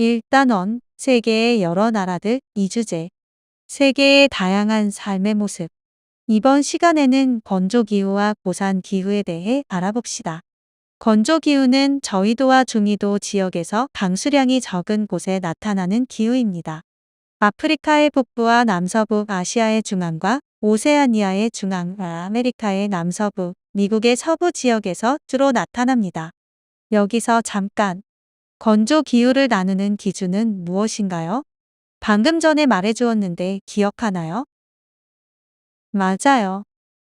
일단원, 세계의 여러 나라들 이 주제, 세계의 다양한 삶의 모습. 이번 시간에는 건조기후와 고산기후에 대해 알아봅시다. 건조기후는 저위도와 중위도 지역에서 강수량이 적은 곳에 나타나는 기후입니다. 아프리카의 북부와 남서부, 아시아의 중앙과 오세아니아의 중앙, 아메리카의 남서부, 미국의 서부 지역에서 주로 나타납니다. 여기서 잠깐 건조 기후를 나누는 기준은 무엇인가요? 방금 전에 말해주었는데 기억하나요? 맞아요.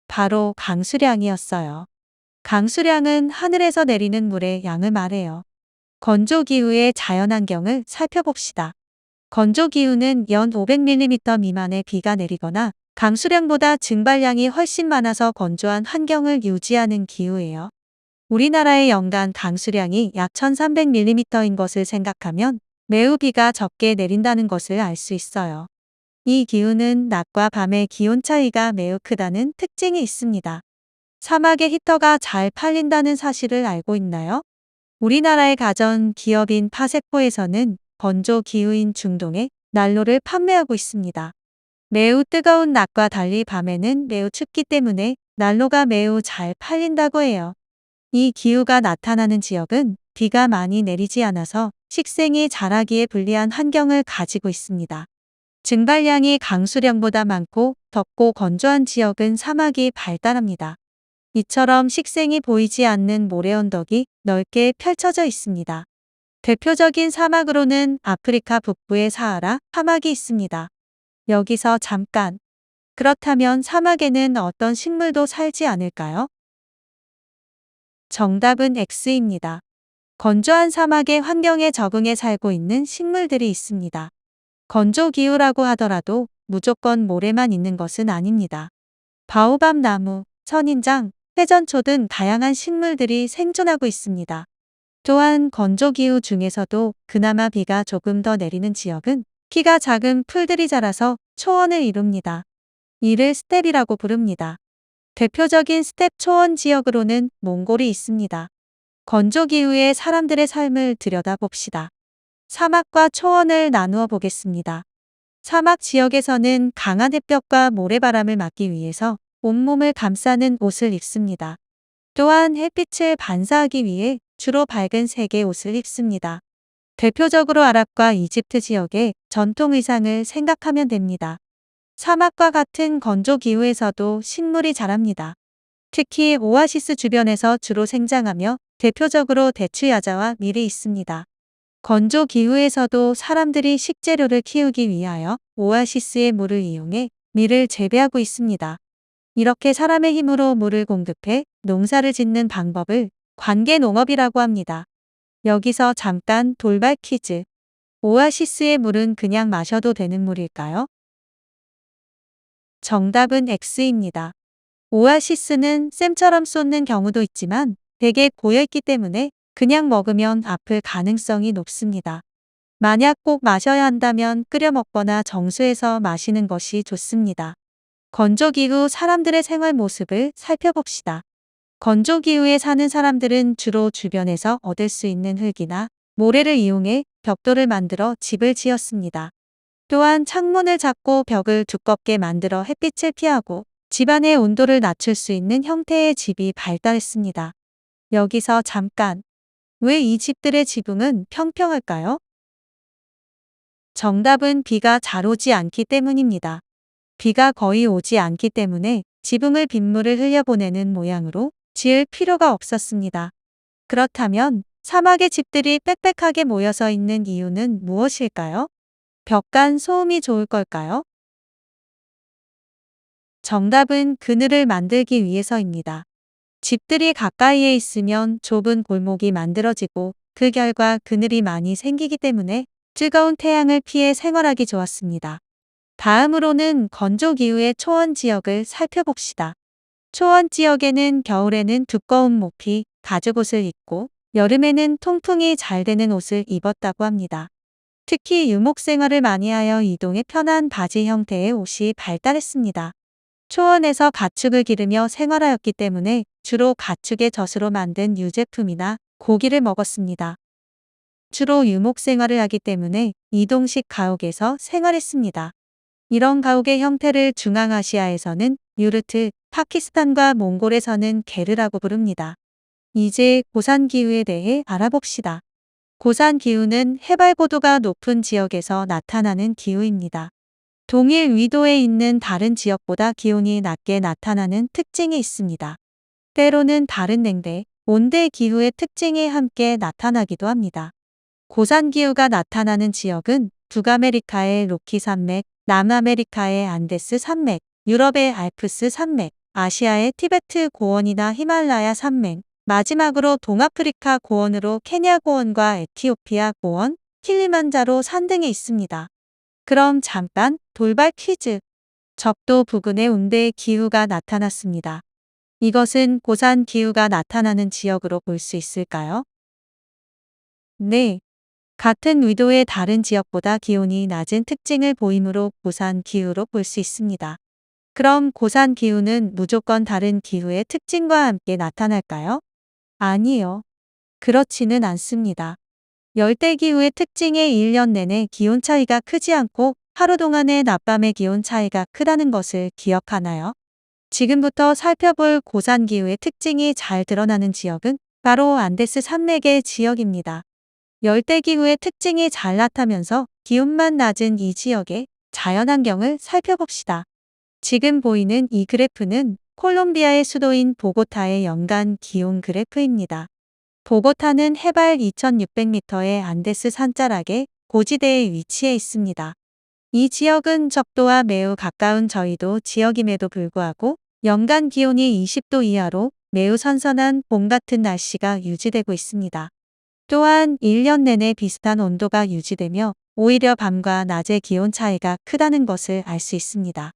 바로 강수량이었어요. 강수량은 하늘에서 내리는 물의 양을 말해요. 건조기후의 자연환경을 살펴봅시다. 건조기후는 연 500mm 미만의 비가 내리거나 강수량보다 증발량이 훨씬 많아서 건조한 환경을 유지하는 기후예요. 우리나라의 연간 강수량이 약 1300mm인 것을 생각하면 매우 비가 적게 내린다는 것을 알 수 있어요. 이 기후는 낮과 밤의 기온 차이가 매우 크다는 특징이 있습니다. 사막의 히터가 잘 팔린다는 사실을 알고 있나요? 우리나라의 가전 기업인 파세포에서는 건조 기후인 중동에 난로를 판매하고 있습니다. 매우 뜨거운 낮과 달리 밤에는 매우 춥기 때문에 난로가 매우 잘 팔린다고 해요. 이 기후가 나타나는 지역은 비가 많이 내리지 않아서 식생이 자라기에 불리한 환경을 가지고 있습니다. 증발량이 강수량보다 많고 덥고 건조한 지역은 사막이 발달합니다. 이처럼 식생이 보이지 않는 모래 언덕이 넓게 펼쳐져 있습니다. 대표적인 사막으로는 아프리카 북부의 사하라 사막이 있습니다. 여기서 잠깐. 그렇다면 사막에는 어떤 식물도 살지 않을까요? 정답은 X입니다. 건조한 사막의 환경에 적응해 살고 있는 식물들이 있습니다. 건조기후라고 하더라도 무조건 모래만 있는 것은 아닙니다. 바오밤 나무, 선인장, 회전초 등 다양한 식물들이 생존하고 있습니다. 또한 건조기후 중에서도 그나마 비가 조금 더 내리는 지역은 키가 작은 풀들이 자라서 초원을 이룹니다. 이를 스텝이라고 부릅니다. 대표적인 스텝 초원 지역으로는 몽골이 있습니다. 건조기후의 사람들의 삶을 들여다봅시다. 사막과 초원을 나누어 보겠습니다. 사막 지역에서는 강한 햇볕과 모래바람을 막기 위해서 온몸을 감싸는 옷을 입습니다. 또한 햇빛을 반사하기 위해 주로 밝은 색의 옷을 입습니다. 대표적으로 아랍과 이집트 지역의 전통 의상을 생각하면 됩니다. 사막과 같은 건조 기후에서도 식물이 자랍니다. 특히 오아시스 주변에서 주로 생장하며 대표적으로 대추야자와 밀이 있습니다. 건조 기후에서도 사람들이 식재료를 키우기 위하여 오아시스의 물을 이용해 밀을 재배하고 있습니다. 이렇게 사람의 힘으로 물을 공급해 농사를 짓는 방법을 관계 농업이라고 합니다. 여기서 잠깐 돌발 퀴즈. 오아시스의 물은 그냥 마셔도 되는 물일까요? 정답은 X입니다. 오아시스는 쌤처럼 쏟는 경우도 있지만 대개 고여있기 때문에 그냥 먹으면 아플 가능성이 높습니다. 만약 꼭 마셔야 한다면 끓여 먹거나 정수해서 마시는 것이 좋습니다. 건조기 후 사람들의 생활 모습을 살펴봅시다. 건조기 후에 사는 사람들은 주로 주변에서 얻을 수 있는 흙이나 모래를 이용해 벽돌을 만들어 집을 지었습니다. 또한 창문을 잡고 벽을 두껍게 만들어 햇빛을 피하고 집안의 온도를 낮출 수 있는 형태의 집이 발달했습니다. 여기서 잠깐. 왜 이 집들의 지붕은 평평할까요? 정답은 비가 잘 오지 않기 때문입니다. 비가 거의 오지 않기 때문에 지붕을 빗물을 흘려보내는 모양으로 지을 필요가 없었습니다. 그렇다면 사막의 집들이 빽빽하게 모여서 있는 이유는 무엇일까요? 벽간 소음이 좋을 걸까요? 정답은 그늘을 만들기 위해서입니다. 집들이 가까이에 있으면 좁은 골목이 만들어지고 그 결과 그늘이 많이 생기기 때문에 뜨거운 태양을 피해 생활하기 좋았습니다. 다음으로는 건조기후의 초원 지역을 살펴봅시다. 초원 지역에는 겨울에는 두꺼운 모피, 가죽옷을 입고 여름에는 통풍이 잘 되는 옷을 입었다고 합니다. 특히 유목 생활을 많이 하여 이동에 편한 바지 형태의 옷이 발달했습니다. 초원에서 가축을 기르며 생활하였기 때문에 주로 가축의 젖으로 만든 유제품이나 고기를 먹었습니다. 주로 유목 생활을 하기 때문에 이동식 가옥에서 생활했습니다. 이런 가옥의 형태를 중앙아시아에서는 유르트, 파키스탄과 몽골에서는 게르라고 부릅니다. 이제 고산 기후에 대해 알아봅시다. 고산 기후는 해발 고도가 높은 지역에서 나타나는 기후입니다. 동일 위도에 있는 다른 지역보다 기온이 낮게 나타나는 특징이 있습니다. 때로는 다른 냉대, 온대 기후의 특징이 함께 나타나기도 합니다. 고산 기후가 나타나는 지역은 북아메리카의 로키 산맥, 남아메리카의 안데스 산맥, 유럽의 알프스 산맥, 아시아의 티베트 고원이나 히말라야 산맥, 마지막으로 동아프리카 고원으로 케냐 고원과 에티오피아 고원, 킬리만자로 산 등에 있습니다. 그럼 잠깐 돌발 퀴즈. 적도 부근의 온대의 기후가 나타났습니다. 이것은 고산 기후가 나타나는 지역으로 볼 수 있을까요? 네. 같은 위도의 다른 지역보다 기온이 낮은 특징을 보이므로 고산 기후로 볼 수 있습니다. 그럼 고산 기후는 무조건 다른 기후의 특징과 함께 나타날까요? 아니요. 그렇지는 않습니다. 열대기후의 특징의 1년 내내 기온 차이가 크지 않고 하루 동안의 낮밤의 기온 차이가 크다는 것을 기억하나요? 지금부터 살펴볼 고산기후의 특징이 잘 드러나는 지역은 바로 안데스 산맥의 지역입니다. 열대기후의 특징이 잘 나타면서 기온만 낮은 이 지역의 자연환경을 살펴봅시다. 지금 보이는 이 그래프는 콜롬비아의 수도인 보고타의 연간 기온 그래프입니다. 보고타는 해발 2600m의 안데스 산자락의 고지대에 위치해 있습니다. 이 지역은 적도와 매우 가까운 저희도 지역임에도 불구하고 연간 기온이 20도 이하로 매우 선선한 봄 같은 날씨가 유지되고 있습니다. 또한 1년 내내 비슷한 온도가 유지되며 오히려 밤과 낮의 기온 차이가 크다는 것을 알 수 있습니다.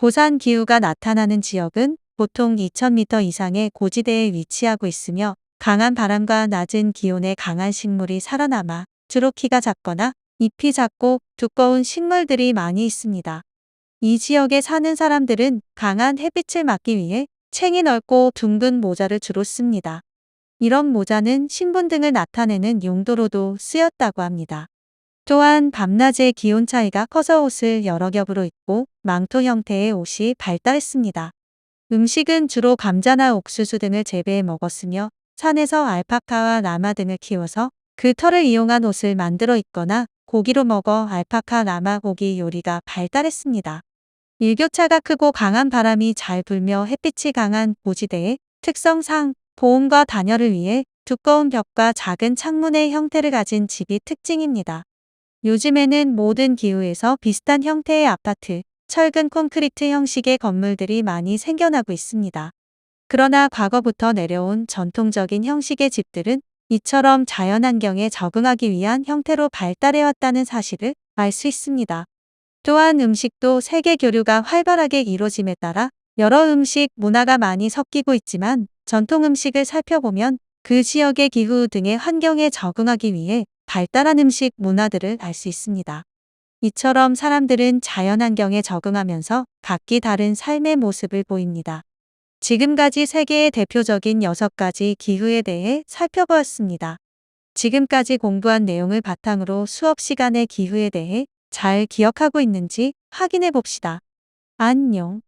고산 기후가 나타나는 지역은 보통 2000m 이상의 고지대에 위치하고 있으며 강한 바람과 낮은 기온에 강한 식물이 살아남아 주로 키가 작거나 잎이 작고 두꺼운 식물들이 많이 있습니다. 이 지역에 사는 사람들은 강한 햇빛을 막기 위해 챙이 넓고 둥근 모자를 주로 씁니다. 이런 모자는 신분 등을 나타내는 용도로도 쓰였다고 합니다. 또한 밤낮의 기온 차이가 커서 옷을 여러 겹으로 입고 망토 형태의 옷이 발달했습니다. 음식은 주로 감자나 옥수수 등을 재배해 먹었으며 산에서 알파카와 라마 등을 키워서 그 털을 이용한 옷을 만들어 입거나 고기로 먹어 알파카 라마 고기 요리가 발달했습니다. 일교차가 크고 강한 바람이 잘 불며 햇빛이 강한 고지대의 특성상 보온과 단열을 위해 두꺼운 벽과 작은 창문의 형태를 가진 집이 특징입니다. 요즘에는 모든 기후에서 비슷한 형태의 아파트, 철근 콘크리트 형식의 건물들이 많이 생겨나고 있습니다. 그러나 과거부터 내려온 전통적인 형식의 집들은 이처럼 자연환경에 적응하기 위한 형태로 발달해왔다는 사실을 알 수 있습니다. 또한 음식도 세계 교류가 활발하게 이루어짐에 따라 여러 음식 문화가 많이 섞이고 있지만 전통 음식을 살펴보면 그 지역의 기후 등의 환경에 적응하기 위해 발달한 음식 문화들을 알 수 있습니다. 이처럼 사람들은 자연환경에 적응하면서 각기 다른 삶의 모습을 보입니다. 지금까지 세계의 대표적인 6가지 기후에 대해 살펴보았습니다. 지금까지 공부한 내용을 바탕으로 수업 시간의 기후에 대해 잘 기억하고 있는지 확인해 봅시다. 안녕.